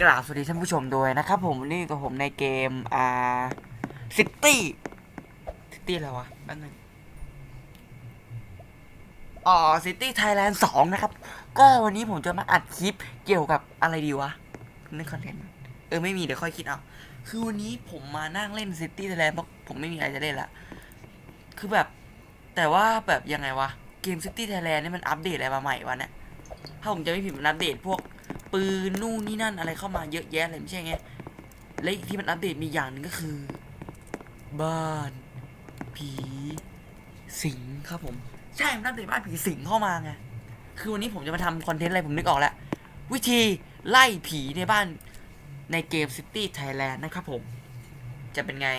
กราบสวัสดีท่านผู้ชมด้วยนะครับ ผมวันนี่กับผมในเกมอ่าซิตี้ซิตี้อะไรวะแป๊บนึงอ๋อซิตี้ไทยแลนด์สองนะครับ ก็วันนี้ผมจะมาอัดคลิปเกี่ยวกับอะไรดีวะนึกคอนเทนต์เออไม่มีเดี๋ยวค่อยคิดเอาคือวันนี้ผมมานั่งเล่นซิตี้ไทยแลนด์เพราะผมไม่มีอะไรจะเล่นละคือแบบ แต่ว่าแบบยังไงวะเกมซิตี้ไทยแลนด์นี่มันอัปเดตอะไรมาใหม่วะเนี่ย ถ้าผมจะไม่ผิดมันอัปเดตพวกปืนนู่นนี่นั่นอะไรเข้ามาเยอะแยะเลยไม่ใช่ไง และอีกที่มันอัปเดตมีอย่างหนึ่งก็คือ บ้าน ผีสิงครับผม ใช่มันอัปเดตบ้านผีสิงเข้ามาไง คือวันนี้ผมจะมาทำคอนเทนต์อะไรผมนึกออกแล้ว วิธีไล่ผีในบ้านในเกม City Thailand นะครับผม จะเป็นไง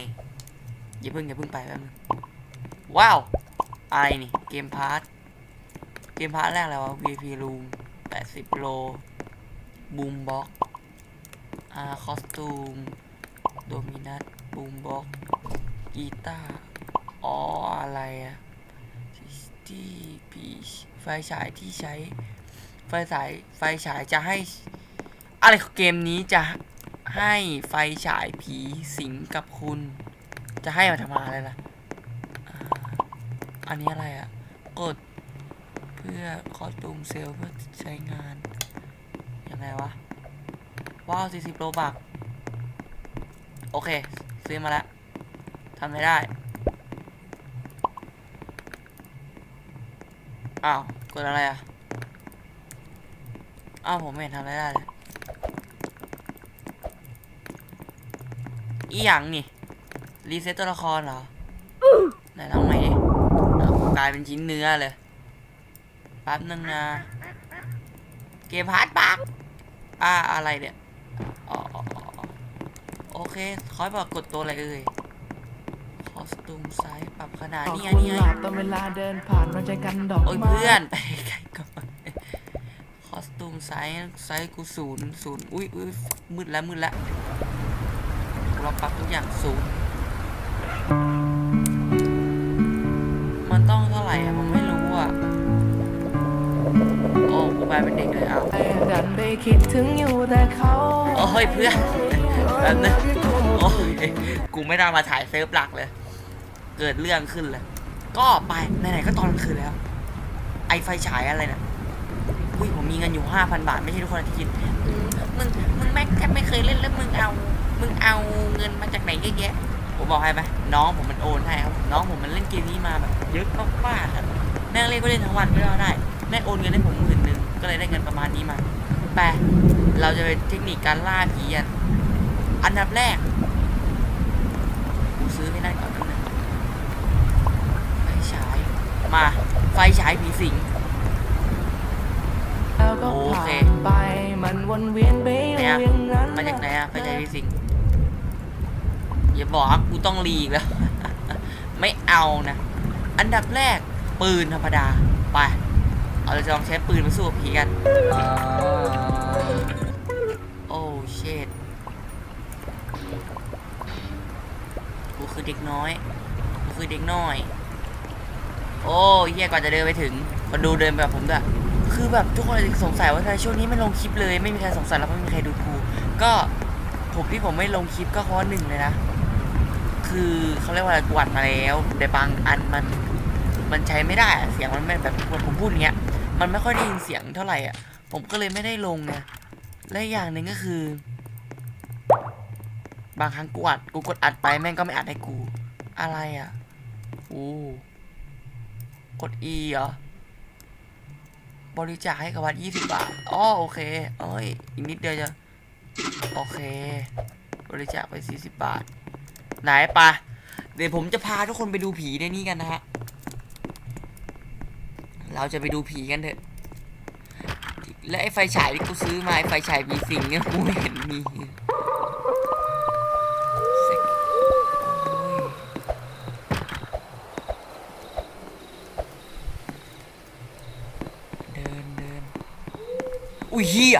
อย่าเพิ่งอย่าเพิ่งไปแป๊บนึงว้าว อะไรนี่ เกมพาร์ท มพาร์ทแรกอะไรวะ VP Room 80 โล บูมบ็อกอาคอสตูม โดมินัสบูมบ็อกกีตาร์อ๋ออะไรอะที่พีไฟฉายที่ใช้ ไฟฉาย ไฟฉายจะให้ อะไรเกมนี้จะให้ไฟฉายผีสิงกับคุณ จะให้มาทำอะไรล่ะ อันนี้อะไรอะกด พื่อคอสตูมเซลล์เพื่อใช้งานยังไงวะ ว้าว 40 โลบัก โอเค ซื้อมาแล้วทำไม่ได้ อ้าว กดอะไรอะ อ้าว ผมไม่เห็นทำอะไรได้เลย อีหยังนี่ รีเซ็ตตัวละครเหรอ ไหนลองใหม่ดิกลายเป็นชิ้นเนื้อเลย แป๊บนึงนะ เกมพาร์ทบักอ่าอะไรเนี่ยอ๋ออ๋ออ๋อโอเคคอยบอกกดตัวอะไรเอ่ยคอสตูมไซส์ปรับขนาดขอบนี่ไงคุณนี่ไงหลับตอนเวลาเดินผ่านมาใจกันดอกโอ้ยไม้เพื่อนไปไกลก่อนคอสตูมไซส์ไซส์กูศูนย์ศูนย์อุ้ยอุ้ยมืดแล้วมืดแล้วเราปรับทุกอย่างศูนย์ โอ้กูกลายเป็นเด็กเลยเอาดันไปคิดถึงอยู่แต่เขาโอ้ยเพื่อนแป๊บนึงโอ้ยกูไม่ได้มาถ่ายเซิร์ฟหลักเลย เกิดเรื่องขึ้นเลย ก็ไปไหนๆก็ตอนกลางคืนแล้ว ไอไฟฉายอะไรนะอุ้ยผมมีเงินอยู่ห้าพันบาท ไม่ใช่ทุกคนที่คิดอืมมึงมึงแม่งแทบไม่เคยเล่นแล้วมึงเอา มึงเอาเงินมาจากไหนเยอะแยะผมบอกให้ไหมน้องผมมันโอนให้ครับน้องผมมันเล่นเกมนี้มาแบบเยอะมากๆครับแม่งเล่นก็เล่นทั้งวันไม่ได้แม่งโอนเงินให้ผมหมื่นหนึ่ง ก็เลยได้เงินประมาณนี้มาไปเราจะเป็นเทคนิคการล่าผีกันอันดับแรกกูซื้อให้ได้ก่อนนะไฟฉาย มา ไฟฉายผีสิงแล้วก็โอผ่าเคนไปมันวนเวียนไปอยู่อย่างนั้นมาจากไหนอะไฟฉายผีสิงอย่าบอกว่ากูต้องรีอีกแล้ว ไม่เอานะ อันดับแรกปืนธรรมดา ไป เอาเราจะลองใช้ปืนมาสู้กับผีกันโอ้เชดกูคือเด็กน้อย กูคือเด็กน้อย โอ้เฮียก่อนจะเดินไปถึงคนดูเดินแบบผมด้วยคือแบบทุกคนอาจจะสงสัยว่าทำไมช่วงนี้ไม่ลงคลิปเลยไม่มีใครสงสัยแล้วไม่มีใครดูกูก็ผมที่ผมไม่ลงคลิปก็เพราะว่าหนึ่งเลยนะ คือเขาเรียกว่าอะไรกวาดมาแล้วแต่บางอันมัน มันใช้ไม่ได้อะเสียงมันไม่แบบผมพูดอย่างเงี้ย มันไม่ค่อยได้ยินเสียงเท่าไหร่อะ ผมก็เลยไม่ได้ลงไงและอย่างหนึ่งก็คือ บางครั้งกูอัดกูกดอัดไปแม่งก็ไม่อัดให้กู อะไรอะอู้กด E เหรอบริจาคให้กับวัดยี่สิบบาทอ๋อโอเคเอ้ยอีกนิดเดียวจะโอเค บริจาคไปสี่สิบบาท ไหนปะเดี๋ยวผมจะพาทุกคนไปดูผีในนี้กันนะฮะ เราจะไปดูผีกันเถอะ และไอ้ไฟฉายที่กูซื้อมาไอ้ไฟฉายผีสิงเนี่ยกูไม่เห็นมีเดินเดินอุ้ยเฮีย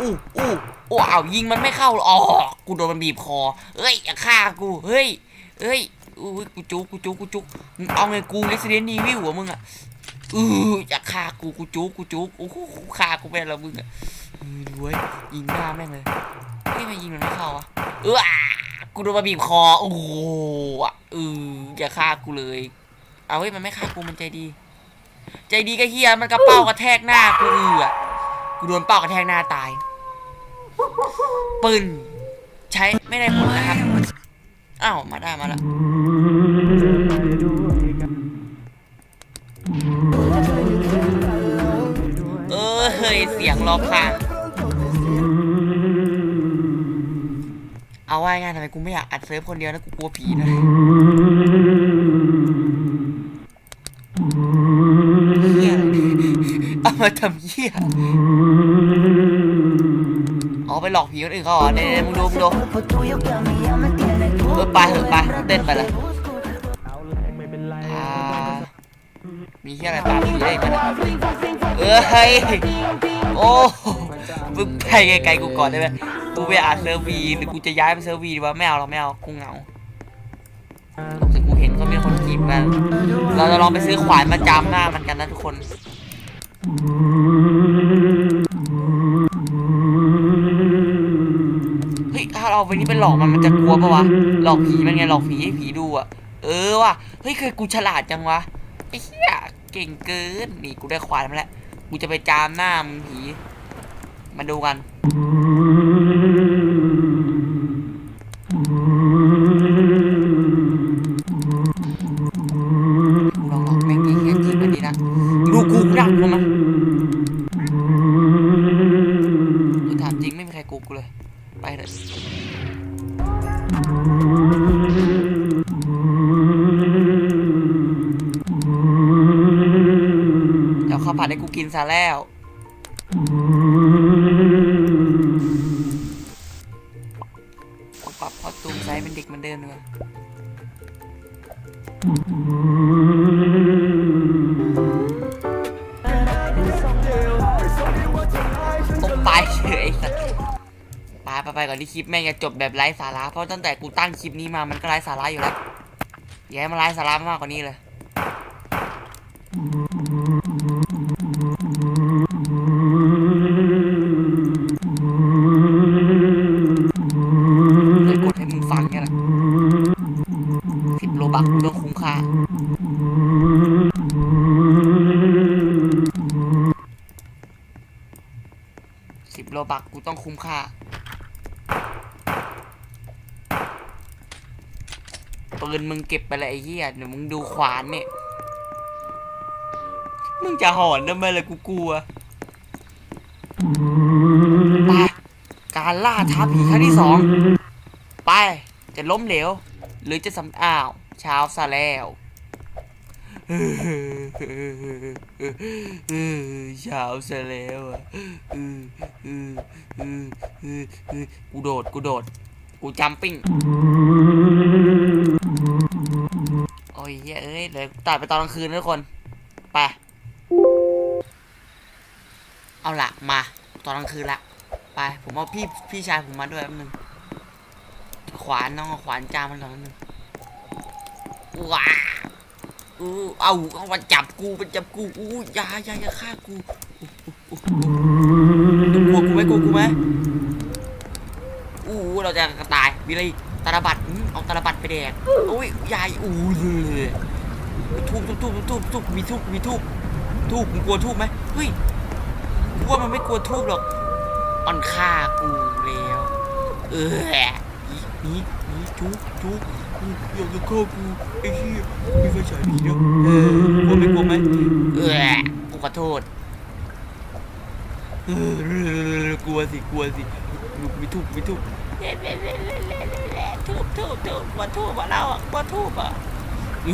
อู้อู้อู้อ้าวยิงมันไม่เข้าหรอกอ๋อกูโดนมันบีบคอ เฮ้ยอย่าฆ่ากูเฮ้ยเฮ้ยอุ้ยกูจุกกูจุกกูจุกเอาไงกู Resident Evil เหรอมึงอะ อืออย่าฆ่ากูกูจุกกูจุกโอ้โหฆ่ากูไปแล้วมึงอะรวยยิงหน้าแม่งเลยเฮ้ยไมยิงมันไม่เข้าอะเออกูโดนมาบีบคอโอ้โหอะเอออย่าฆ่ากูเลย เอาเฮ้ยมันไม่ฆ่ากูมันใจดี ใจดีก็เฮียมันกระเป้ากระแทกหน้ากูเอือกูโดนเป้ากระแทกหน้าตายปืนใช้ไม่ได้ผลนะครับอ้าวมาได้มาแล้ว เฮ้ยเสียงรอบข้าง เอาไว้ง่ายทำไมกูไม่อยากอัดเซิร์ฟคนเดียวนะกูกลัวผีนะเฮียอะไรเอามาทำเฮี้ยเอาไปหลอกผีคนอื่นเขาเหรอเนี่ยมึงดูมึงดูเออไปเถอะไปเต้นไปเลยมีเฮี้ยอะไรตามผีได้อีกไหมเนี่ย เออเฮ้ยโอ้มึงไปไกลๆกูก่อนได้ไหมกูไปอ่านเซิร์ฟวีหรือกูจะย้ายไปเซิร์ฟวีดีวะไม่เอาหรอกไม่เอากูเหงาแต่กูเห็นเขามีคนจีบกันเราจะลองไปซื้อขวานมาจามหน้ามันกันนะทุกคนเฮ้ยถ้าเราไปนี่ไปหลอกมันมันจะกลัวปะวะหลอกผีมันไงหลอกผีให้ผีดูอะเออว่ะเฮ้ยเคยกูฉลาดจังวะไอ้เหี้ยเก่งเกินนี่กูได้ขวานมาแล้ว กูจะไปจามหน้ามึงผี มาดูกันกูลองหลอกแม่งยิงเหี้ยจริงกันดีนะดูกูกูดักกูมั้ยกูถามจริงไม่มีใครกูกูเลย ไปเลย ผัดให้กูกินซะแล้วกูปรับพอตูมไซส์เป็นเด็กเหมือนเดิมเลยตกไปเฉยสัสไปไปไปก่อนที่คลิปแม่งจะจบแบบไร้สาระ เพราะตั้งแต่กูตั้งคลิปนี้มามันก็ไร้สาระอยู่แล้วอย่าให้มันไร้สาระมากกว่านี้เลยเลย ต้องคุ้มค่า ปืนมึงเก็บไปเลยไอ้เหี้ยเดี๋ยวมึงดูขวานเนี่ย มึงจะหอนทำไมล่ะกูกลัวไปการล่าท้าผีครั้งที่สอง ไป จะล้มเหลว หรือจะสำอ้าวเช้าซะแล้ว เช้าซะแล้วอะกูโดดกูโดด กูจัมปิ้งโอ้ยเฮ้ยเอ้ยเดี๋ยวตัดไปตอนกลางคืนทุกคน ไป เอาละมาตอนกลางคืนละ ไป ผมเอาพี่พี่ชายผมมาด้วยแป๊บนึง ขวานน้องขวานจามมันก่อนนิดนึงว้า อู้เอาเอามาจับกูมันจับกูอู้ยายายาฆ่ากูอู้อู้อู้กลัวกูไหมกลัวกูไหมอู้เราจะตายมีอะไรตาลบัตเอาตาลบัตไปแดกอุ้ยยายอู้เลยทูบทูบทูบทูบทูบมีทูบมีทูบทูบมึงกลัวทูบไหมเฮ้ยกูว่ามันไม่กลัวทูบหรอกอ่อนฆ่ากูแล้ว เออนีหนี จุกจุกกูอยากจะฆ่ากูไอ้เหี้ยมีไฟฉายหนีนะเออกลัวไหมกลัวไหมเออกูขอโทษเออกลัวสิกลัวสิลูกมีทุบมีทุบทุบทุบทุบมาทุบมาเราอะมาทุบอะเอ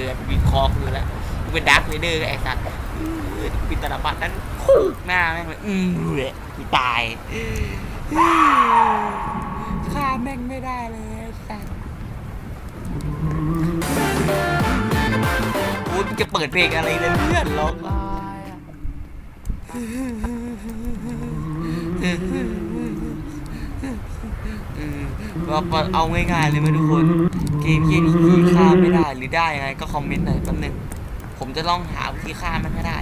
อมีคอกูแล้วกูเป็นดาร์คเลเดอร์ไอ้สัตว์เออปิดตาลปัดนั้นคูกหน้าแม่งเลยอืมเลยกูตายฆ่าแม่งไม่ได้เลย โอ้ยมึงจะเปิดเพลงอะไรเลยเพื่อนร้องตายอะเออเราเอาง่ายๆเลยไหมทุกคน เกมเยี่ยนี้ผีฆ่าไม่ได้หรือได้ยังไงก็คอมเมนต์หน่อยแป๊บนึง ผมจะลองหาวิธีฆ่ามันให้ได้